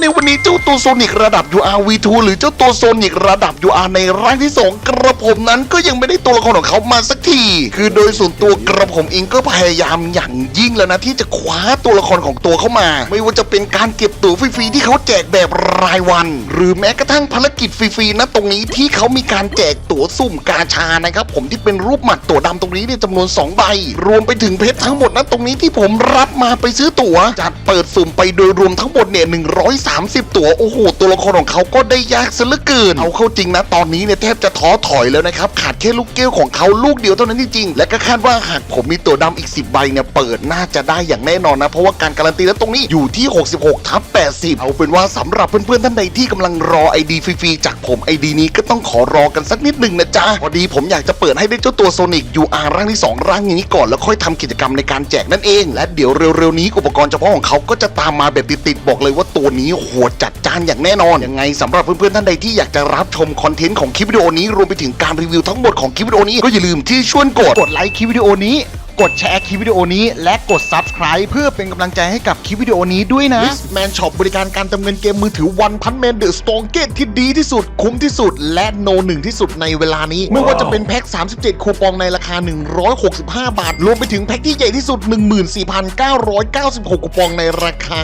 ในวันนี้เจ้าตัวโซนิกระดับ UR V2 หรือเจ้าตัวโซนิกระดับ UR ในร่างที่ 2 กระผมนั้นก็ยังไม่ได้ตัวละครของเขามาสัก ที คือโดยส่วนตัวกระผมเองก็พยายามอย่างยิ่งแล้วนะที่จะคว้าตัวละครของตัวเข้ามา ไม่ว่าจะเป็นการเก็บตั๋วฟรีๆที่เขาแจกแบบรายวัน หรือแม้กระทั่งภารกิจฟรีๆนะตรงนี้ที่เขามีการแจกตั๋วสุ่มกาชานะครับผมที่เป็นรูปหมัดตั๋วดำตรงนี้เนี่ยจำนวน2ใบรวมไปถึงเพชรทั้งหมดนะตรงนี้ที่ผมรับมาไปซื้อตั๋วจัดเปิดสุ่มไปโดยรวมทั้งหมดเนี่ย130 ตั๋วโอ้โหตัวละครของเขาก็ได้ยากซะเหลือเกินเอาเข้าจริงนะตอนนี้เนี่ยแทบจะท้อถอยแล้วนะครับขาดแค่ลูกเกลของเขาลูกเดียวเท่านั้นจริงๆและก็คาดว่าหากผมมีตัวดำอีก 10 ใบเนี่ยเปิดน่าจะได้อย่างแน่นอนนะ เพราะว่าการการันตีแล้วตรงนี้อยู่ที่ 66ทับ80 เอาเป็นว่าสำหรับเพื่อนๆท่านใดที่กำลังรอไอดีฟรีๆจากผมไอดีนี้ก็ต้องขอรอกันสักนิดหนึ่งนะจ๊ะพอดีผมอยากจะเปิดให้ได้เจ้าตัวโซนิก UR ร่างที่ 2 ร่างนี้ก่อนแล้วค่อยทำกิจกรรมในการแจกนั่นเอง และเดี๋ยวเร็วๆนี้อุปกรณ์เฉพาะของเขาก็จะตามมาแบบติดๆบอกเลยว่าตัวนี้โหดจัดจ้านอย่างแน่นอนยังไงสำหรับเพื่อนๆท่านใดที่อยากจะรับชมคอนเทนต์ของคลิปวิดีโอนี้รวมไปถึงการรีวิวทั้งหมดของคลิปวิดีโอนี้ก็อย่าลืมที่ชวนกดกดไลค์คลิปวิดีโอนี้ กดแชร์คลิปวิดีโอนี้ และกด Subscribe เพื่อเป็นกำลังใจให้กับคลิปวิดีโอนี้ด้วยนะแมนช็อปบริการการเติมเงินเกมมือถือวันพันแมนเดอะสตองเกตที่ดีที่สุด คุ้มที่สุด และโนหนึ่งที่สุดในเวลานี้ ไม่ว่าจะเป็นแพ็ค 37 คูปองในราคา 165 บาท รวมไปถึงแพ็คที่ใหญ่ที่สุด 14,996 คูปองในราคา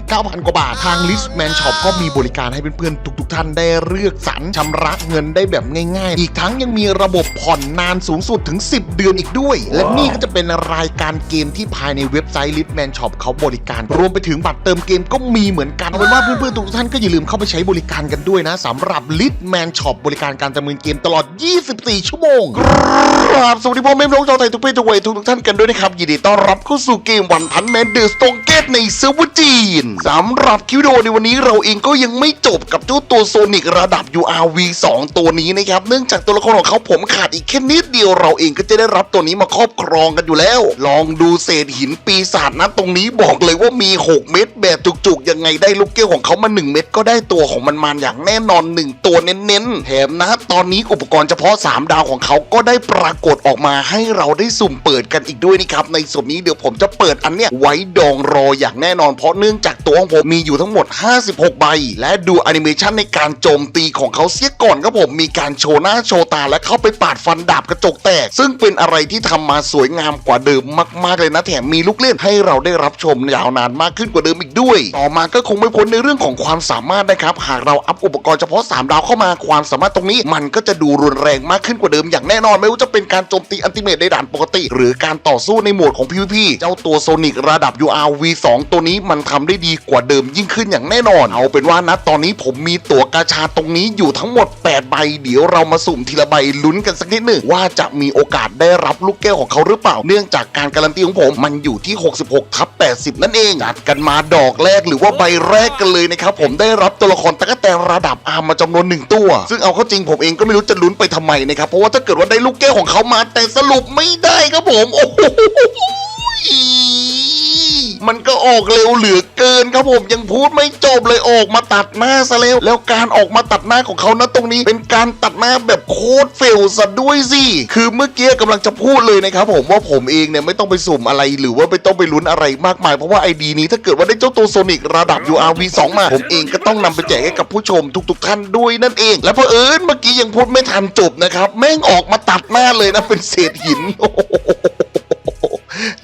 59,000 กว่าบาท ทางลิสแมนช็อปก็มีบริการให้เพื่อนๆทุกๆ ท่านได้เลือกสรรชำระเงินได้แบบง่าย ๆ อีกทั้งยังมีระบบผ่อนนานสูงสุดถึง 10 เดือนอีกด้วย และนี่ก็จะเป็นรายการเกมที่ภายในเว็บไซต์ Litman Shop เขาบริการ รวมไปถึงบัตรเติมเกมก็มีเหมือนกันเอาเป็นว่าเพื่อนๆทุกท่านก็อย่าลืมเข้าไปใช้บริการกันด้วยนะสำหรับ Litman Shop บริการการดำเนินเกมตลอด 24 ชั่วโมงครับสวัสดีพ่อแม่พี่น้องชาวไทยทุกเพศทุกวัยทุกทท่านกันด้วยนะครับยินดีต้อนรับเข้าสู่เกมวันพันแมนเดอร์สตองเกตในเซิร์ฟเวอร์จีนสำหรับคิวิดีโอในวันนี้เราเองก็ยังไม่จบกับเจ้าตัวโซนิกระดับ URV 2 ตัวนี้นะครับเนื่องจากตัวละครของเขาผมขาดอีกแค่นิดเดียวเราเองก็จะได้รับตัวนี้มาครอบครองกันอยู่แล้ว ลองดูเศษหินปีศาจนะตรงนี้บอกเลยว่ามี 6 เม็ดแบบจุกๆยังไงได้ลูกเกี้ยวของเขามา 1 เม็ดก็ได้ตัวของมันมาอย่างแน่นอน 1 ตัวเน้นๆแถมนะตอนนี้อุปกรณ์เฉพาะ 3 ดาวของเขาก็ได้ปรากฏออกมาให้เราได้สุ่มเปิดกันอีกด้วยนะครับในส่วนนี้เดี๋ยวผมจะเปิดอันเนี้ยไว้ดองรออย่างแน่นอน เพราะเนื่องจากตัวของผมมีอยู่ทั้งหมด 56 ใบ และดูแอนิเมชันในการโจมตีของเขาเสียก่อนครับผมมีการโชว์หน้าโชว์ตาและเข้าไปปาดฟันดาบกระจกแตก ซึ่งเป็นอะไรที่ทำมาสวยงามกว่าเดิมมากๆเลยนะแถมมีลูกเล่นให้เราได้รับชมยาวนานมากขึ้นกว่าเดิมอีกด้วย ต่อมาก็คงไม่พ้นในเรื่องของความสามารถนะครับหากเราอัพอุปกรณ์เฉพาะ 3 ดาวเข้ามาความสามารถตรงนี้ มันก็จะดูรุนแรงมากขึ้นกว่าเดิมอย่างแน่นอนไม่ว่าจะเป็นการโจมตีอันติเมตในด่านปกติ หรือการต่อสู้ในโหมดของ PVP เจ้าตัวโซนิกระดับ UR V2 ตัวนี้มันทำได้ดีกว่าเดิมยิ่งขึ้นอย่างแน่นอน เอาเป็นว่านะตอนนี้ผมมีตั๋วกาชาตรงนี้อยู่ทั้งหมด 8 ใบ เดี๋ยวเรามาสุ่มทีละใบลุ้นกันสักนิดหนึ่งว่าจะมีโอกาสได้รับลูกแก้วของเขาหรือเปล่าเนื่องจากการการันตีของผมมันอยู่ที่ 66ทับ80 นั่นเองจัดกันมาดอกแรกหรือว่าใบแรกกันเลยนะครับผมได้รับตัวละครตะกแตนระดับอาร์มมาจำนวนหนึ่งตัว ซึ่งเอาเข้าจริงผมเองก็ไม่รู้จะลุ้นไปทำไมนะครับเพราะว่าถ้าเกิดว่าได้ลูกแก้วของเขามาแต่สรุปไม่ได้ครับผมโอ้โห มันก็ออกเร็วเหลือเกินครับผมยังพูดไม่จบเลยออกมาตัดหน้าซะแล้วแล้วการออกมาตัดหน้าของเขานะตรงนี้ เป็นการตัดหน้าแบบโคตรเฟลซะด้วยสิคือเมื่อกี้กำลังจะพูดเลยนะครับผมว่าผมเองเนี่ยไม่ต้องไปสุ่มอะไรหรือว่าไม่ต้องไปลุ้นอะไรมากมายเพราะว่าไอดีนี้ถ้าเกิดว่าได้เจ้าตัวโซนิกระดับ URV 2 มาผมเองก็ต้องนำไปแจกให้กับผู้ชมทุก ๆ ท่านด้วยนั่นเอง และเพอเอิญเมื่อกี้ยังพูดไม่ทันจบนะครับแม่งออกมาตัดหน้าเลยนะเป็นเศษหิน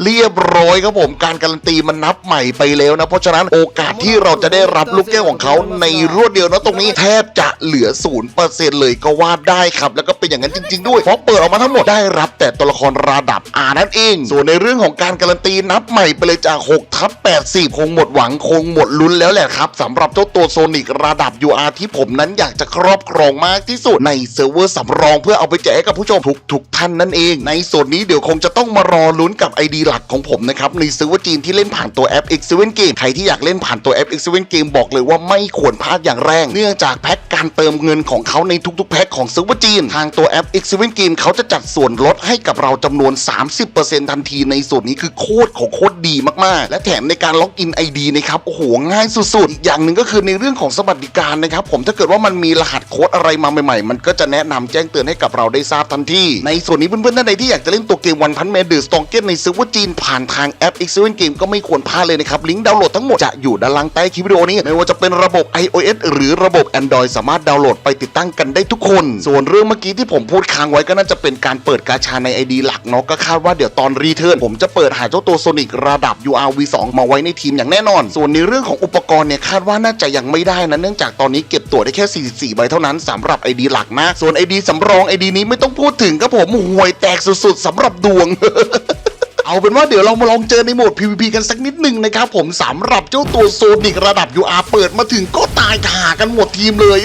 เรียบร้อยครับผมการการันตีมันนับใหม่ไปแล้วนะ เพราะฉะนั้นโอกาสที่เราจะได้รับลูกแก้วของเขาในรวดเดียวนะตรงนี้แทบจะเหลือศูนย์เปอร์เซ็นต์เลยก็ว่าได้ครับ แล้วก็เป็นอย่างนั้นจริง ๆ ด้วยเพราะเปิดออกมาทั้งหมดได้รับ แต่ตัวละครระดับอานั่นเอง ส่วนในเรื่องของการการันตีนับใหม่ไปเลยจาก6ทับ80 คงหมดหวังคงหมดลุ้นแล้วแหละครับสำหรับเจ้าตัวโซนิกระดับ UR ที่ผมนั้นอยากจะครอบครองมากที่สุดในเซิร์ฟเวอร์สำรอง เพื่อเอาไปแจกกับผู้ชมทุกๆท่านนั่นเอง ในส่วนนี้เดี๋ยวคงจะต้องมารอลุ้นกับ ID หลักของผมนะครับในเซิร์ฟเวอร์จีนที่เล่นผ่านตัวแอป X7 Game ใครที่อยากเล่นผ่านตัวแอป X7 Game บอกเลยว่าไม่ควรพลาดอย่างแรง เนื่องจากแพ็กการเติมเงินของเขาในทุกๆแพ็คของเซิร์ฟเวอร์จีน ทางตัวแอป X7 Game เขาจะจัดส่วนลดให้กับเราจำนวน 30%ทันทีในส่วนนี้คือโคตรของโคตร ดีมากๆ และแถมในการล็อกอิน ID นะครับโอ้โหง่ายสุดๆ อีกอย่างหนึ่งก็คือในเรื่องของสวัสดิการนะครับผมถ้าเกิดว่ามันมีรหัสโค้ดอะไรมาใหม่ๆ มันก็จะแนะนำแจ้งเตือนให้กับเราได้ทราบทันทีในส่วนนี้เพื่อนๆท่านใดที่อยากจะเล่นตัวเกมวันพันแมนเดอร์สตองเกตในเซิร์ฟเวอร์จีนผ่านทางแอป X7 Game ก็ไม่ควรพลาดเลยนะครับลิงก์ดาวน์โหลดทั้งหมดจะอยู่ด้านล่างใต้คลิปวิดีโอนี้ไม่ว่าจะเป็นระบบ iOS หรือระบบ Android สามารถดาวน์โหลดไปติดตั้งกันได้ทุกคน ส่วนเรื่องเมื่อกี้ที่ผมพูดค้างไว้ก็น่าจะเป็นการเปิดกาชาใน ID หลักเนาะก็คาดว่าเดี๋ยวตอนรีเทิร์นผมจะเปิดหาเจ้าตัวโซนิกระดับ URV2 มาไว้ในทีมอย่างแน่นอน ส่วนในเรื่องของอุปกรณ์เนี่ยคาดว่าน่าจะยังไม่ได้นะเนื่องจากตอนนี้เก็บตัวได้แค่ 44 ใบเท่านั้นสำหรับ ID หลักนะ ส่วน ID สำรอง ID นี้ไม่ต้องพูดถึงครับผมห่วยแตกสุดๆสำหรับดวงเอาเป็นว่าเดี๋ยวเรามาลองเจอในโหมด PVP กันสักนิดหนึ่งนะครับผมสำหรับเจ้าตัวโซนิกระดับ UR เปิดมาถึงก็ตายขากันหมดทีมเลย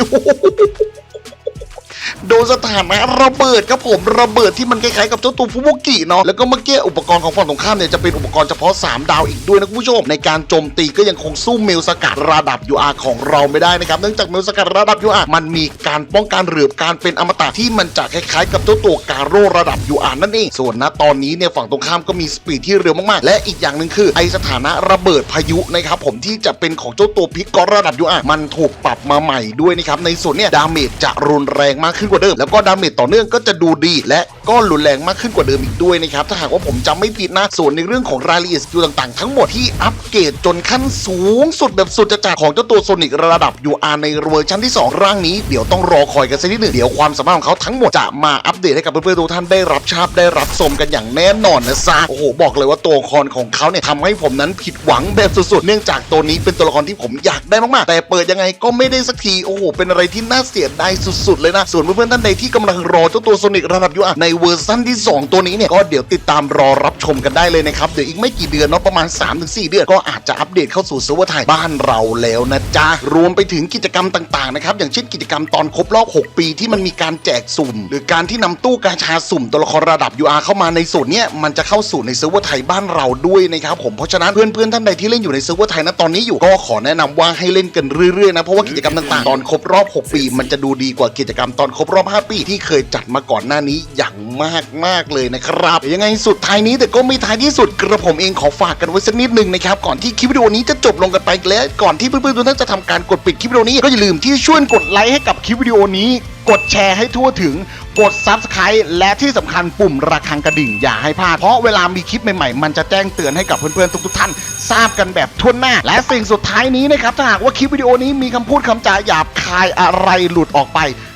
โดนสถานะระเบิดครับผมระเบิดที่มันคล้ายๆกับเจ้าตัวฟูโมกิเนาะแล้วก็เมื่อกี้อุปกรณ์ของฝั่งตรงข้ามเนี่ยจะเป็นอุปกรณ์เฉพาะ 3 ดาวอีกด้วยนะคุณผู้ชม ในการโจมตีก็ยังคงสู้เมลสกัดระดับ UR ของเราไม่ได้นะครับเนื่องจากเมลสกัดระดับ UR มันมีการป้องกันหรือการเป็นอมตะที่มันจะคล้ายๆ กับเจ้าตัวการโรระดับ UR นั่นเองส่วนณตอนนี้เนี่ยฝั่งตรงข้ามก็มีสปีดที่เร็วมากๆ และอีกอย่างหนึ่งคือไอสถานะระเบิดพายุนะครับผมที่จะเป็นของเจ้าตัวพิกกอระดับ UR มันถูกปรับมาใหม่ด้วยนะครับในส่วนเนี่ยดาเมจจะรุนแรงมากขึ้นกว่าเดิม แล้วก็ดาเมจต่อเนื่องก็จะดูดี และก็รุนแรงมากขึ้นกว่าเดิมอีกด้วยนะครับถ้าหากว่าผมจำไม่ผิดนะส่วนในเรื่องของรายละเอียดสกิลต่างๆ ทั้งหมดที่อัปเกรดจนขั้นสูงสุดแบบสุดจะจากของเจ้าตัวโซนิกระดับ UR ในเวอร์ชันที่ 2 ร่างนี้เดี๋ยวต้องรอคอยกันสักนิดหนึ่งเดี๋ยวความสามารถของเขาทั้งหมดจะมาอัปเดตให้กับเพื่อนๆทุกท่านได้รับทราบได้รับชมกันอย่างแน่นอนนะซะโอ้โหบอกเลยว่าตัวละครของเขาเนี่ยทำให้ผมนั้นผิดหวังแบบสุดๆ เนื่องจากตัวนี้เป็นตัวละครที่ผมอยากได้มากๆ แต่เปิดยังไงก็ไม่ได้สักทีโอ้โหเป็นอะไรที่น่าเสียดายสุดๆเลยนะส่วนเพื่อนๆท่านใดที่กำลังรอเจ้าตัวโซนิกระดับ UR ในเวอร์ชันที่ 2 ตัวนี้เนี่ยก็เดี๋ยวติดตามรอรับชมกันได้เลยนะครับ เดี๋ยวอีกไม่กี่เดือนเนาะประมาณ 3-4 เดือนก็อาจจะอัปเดตเข้าสู่เซิร์ฟเวอร์ไทยบ้านเราแล้วนะจ๊ะรวมไปถึงกิจกรรมต่างๆนะครับอย่างเช่นกิจกรรมตอนครบรอบ 6 ปีที่มันมีการแจกสุ่ม หรือการที่นำตู้กาชาสุ่มตัวละครระดับ UR เข้ามาในส่วนเนี้ยมันจะเข้าสู่ในเซิร์ฟเวอร์ไทยบ้านเราด้วยนะครับผมเพราะฉะนั้นเพื่อนๆท่านใดที่เล่นอยู่ในเซิร์ฟเวอร์ไทยนะตอนนี้อยู่ก็ขอแนะนำว่าให้เล่นกันเรื่อยๆนะเพราะว่ากิจกรรมต่างๆตอนครบรอบ 6 ปี มันจะดูดีกว่ากิจกรรมตอนครบรอบ 5 ปีที่เคยจัดมาก่อนหน้านี้อย่างมากมากเลยนะครับ ยังไงสุดท้ายนี้แต่ก็ไม่ท้ายที่สุดกระผมเองขอฝากกันไว้สักนิดหนึ่งนะครับ ก่อนที่คลิปวิดีโอนี้จะจบลงกันไปและก่อนที่เพื่อนๆทุกท่านจะทำการกดปิดคลิปวิดีโอนี้ก็อย่าลืมที่ช่วยกดไลค์ให้กับคลิปวิดีโอนี้กดแชร์ให้ทั่วถึง กด Subscribe และที่สำคัญปุ่มระฆังกระดิ่งอย่าให้พลาด เพราะเวลามีคลิปใหม่ๆ มันจะแจ้งเตือนให้กับเพื่อนๆ ทุกๆ ท่าน ทราบกันแบบทั่วหน้า และสิ่งสุดท้ายนี้นะครับ ถ้าหากว่าคลิปวิดีโอนี้มีคำพูดคำจาหยาบคายอะไรหลุดออกไป